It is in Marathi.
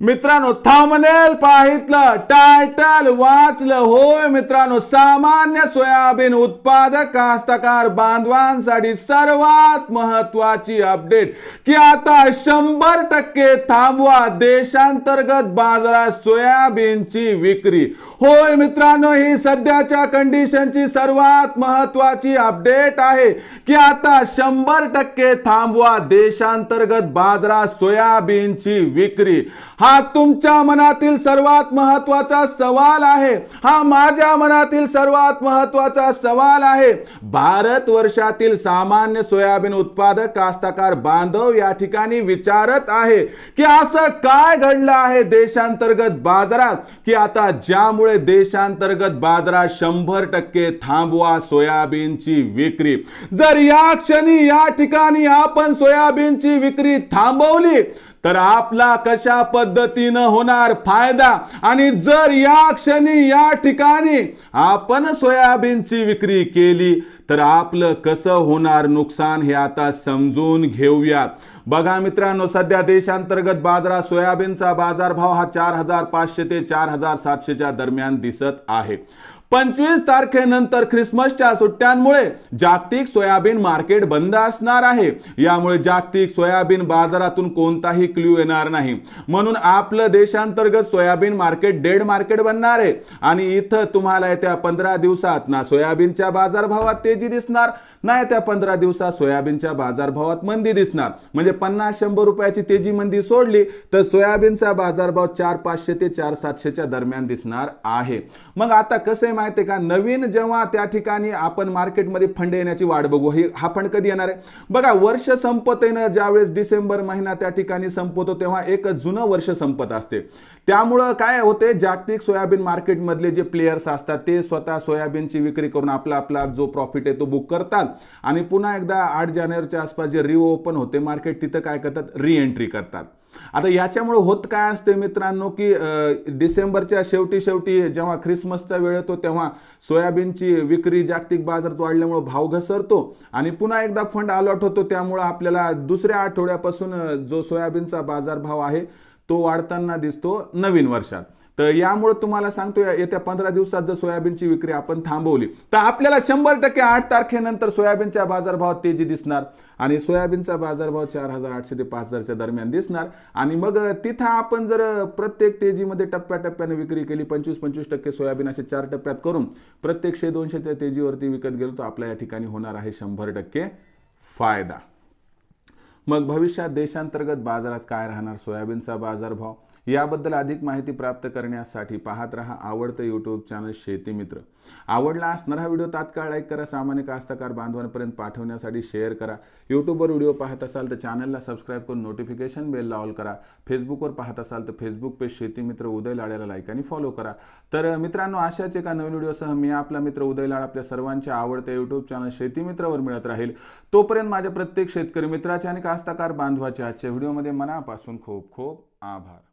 मित्रांनो थांबनेल पाहितलं टायटल वाचलं होय मित्रांनो सामान्य सोयाबीन उत्पादक कास्तकार बांधवांसाठी सर्वात महत्वाची अपडेट की आता शंभर टक्के थांबवा देशांतर्गत बाजारात सोयाबीनची विक्री. होय मित्रांनो ही सध्याच्या कंडिशनची सर्वात महत्वाची अपडेट आहे. की आता शंभर टक्के थांबवा देशांतर्गत बाजारात सोयाबीनची विक्री. हा तुमच्या मनातील सर्वात महत्त्वाचा सवाल आहे. हा माझ्या मनातील सर्वात महत्त्वाचा सवाल आहे. भारत वर्षातील सामान्य सोयाबीन उत्पादक कास्तकार बांधव या ठिकाणी विचारत आहे की असं काय घडलं आहे देशांतर्गत बाजारात? की आता ज्यामुळे देशांतर्गत बाजारात शंभर टक्के थांबवा सोयाबीनची विक्री? जर या क्षणी या ठिकाणी आपण सोयाबीनची विक्री थांबवली तर आपला कशा पद्धतीनं होणार फायदा? आणि जर या क्षणी या ठिकाणी आपण सोयाबीनची विक्री केली तर आपलं कसं होणार नुकसान हे आता समजून घेऊयात बघा मित्रांनो सध्या देशांतर्गत बाजारात सोयाबीनचा बाजारभाव हा चार हजार पाचशे ते चार हजार सातशेच्या दरम्यान दिसत आहे. पंचवीस तारखेनंतर ख्रिसमसच्या सुट्ट्यांमुळे जागतिक सोयाबीन मार्केट बंद असणार आहे. यामुळे जागतिक सोयाबीन बाजारातून कोणताही क्ल्यू येणार नाही. म्हणून आपलं देशांतर्गत सोयाबीन मार्केट डेड मार्केट बनणार आहे. आणि इथं तुम्हाला येत्या पंधरा दिवसात ना सोयाबीनच्या बाजारभावात तेजी दिसणार ना येत्या पंधरा दिवसात सोयाबीनच्या बाजारभावात मंदी दिसणार. म्हणजे पन्नास शंभर रुपयाची तेजी मंदी सोडली तर सोयाबीनचा बाजारभाव चार पाचशे ते चार सातशेच्या दरम्यान दिसणार आहे. मग आता कसे माहिती आहे का? नवीन जेव्हा त्या ठिकाणी आपण मार्केटमध्ये फंड येण्याची वाट बघू हे हा फंड कधी येणार आहे? बघा वर्ष संपतेनं ज्यावेळेस डिसेंबर महिना त्या ठिकाणी संपतो तेव्हा एक जुनं वर्ष संपत असते. त्यामुळं काय होते? जागतिक सोयाबीन मार्केटमधले जे प्लेयर्स असतात ते स्वतः सोयाबीनची विक्री करून आपला आपला जो प्रॉफिट आहे तो बुक करतात. आणि पुन्हा एकदा आठ जानेवारीच्या आसपास जे रिओपन होते मार्केट तिथं काय करतात? री एंट्री करतात. आता याच्यामुळे होत काय असते मित्रांनो की डिसेंबरच्या शेवटी शेवटी जेव्हा ख्रिसमसचा वेळ येतो तेव्हा सोयाबीनची विक्री जागतिक बाजारात वाढल्यामुळे भाव घसरतो आणि पुन्हा एकदा फंड अलॉट होतो. त्यामुळं आपल्याला दुसऱ्या आठवड्यापासून जो सोयाबीनचा बाजारभाव आहे तो वाढताना दिसतो नवीन वर्षात. तर यामुळे तुम्हाला सांगतो येत्या पंधरा दिवसात जर सोयाबीनची विक्री आपण थांबवली तर आपल्याला शंभर टक्के आठ तारखेनंतर सोयाबीनच्या बाजारभावात तेजी दिसणार आणि सोयाबीनचा बाजारभाव चार हजार आठशे ते पाच हजारच्या दरम्यान दिसणार. आणि मग तिथं आपण जर प्रत्येक तेजीमध्ये टप्प्याटप्प्याने विक्री केली पंचवीस पंचवीस टक्के सोयाबीन असे चार टप्प्यात करून प्रत्येकशे दोनशेच्या तेजीवरती विकत गेलो तर आपल्या या ठिकाणी होणार आहे शंभर टक्के फायदा. मग भविष्यात देशांतर्गत बाजारात काय राहणार? सोयाबीनचा बाजारभाव याबद्दल अधिक माहिती प्राप्त करण्यासाठी पाहत रहा आवडतं यूट्यूब चॅनल शेती मित्र. आवडला असणारा हा व्हिडिओ तात्काळ लाईक करा सामान्य कास्तकार बांधवांपर्यंत पाठवण्यासाठी शेअर करा. यूट्यूबवर व्हिडिओ पाहत असाल तर चॅनलला सबस्क्राईब करून नोटिफिकेशन बेलला ऑल करा. फेसबुकवर पाहत असाल तर फेसबुक पेज शेतीमित्र उदय लाड्याला लाईक आणि फॉलो करा. तर मित्रांनो अशाच एका नवीन व्हिडिओसह मी आपला मित्र उदय लाड आपल्या सर्वांच्या आवडत्या यूट्यूब चॅनल शेतीमित्रावर मिळत राहील. तोपर्यंत माझ्या प्रत्येक शेतकरी मित्राचे आणि कास्तकार बांधवाच्या आजच्या व्हिडिओमध्ये मनापासून खूप खूप आभार.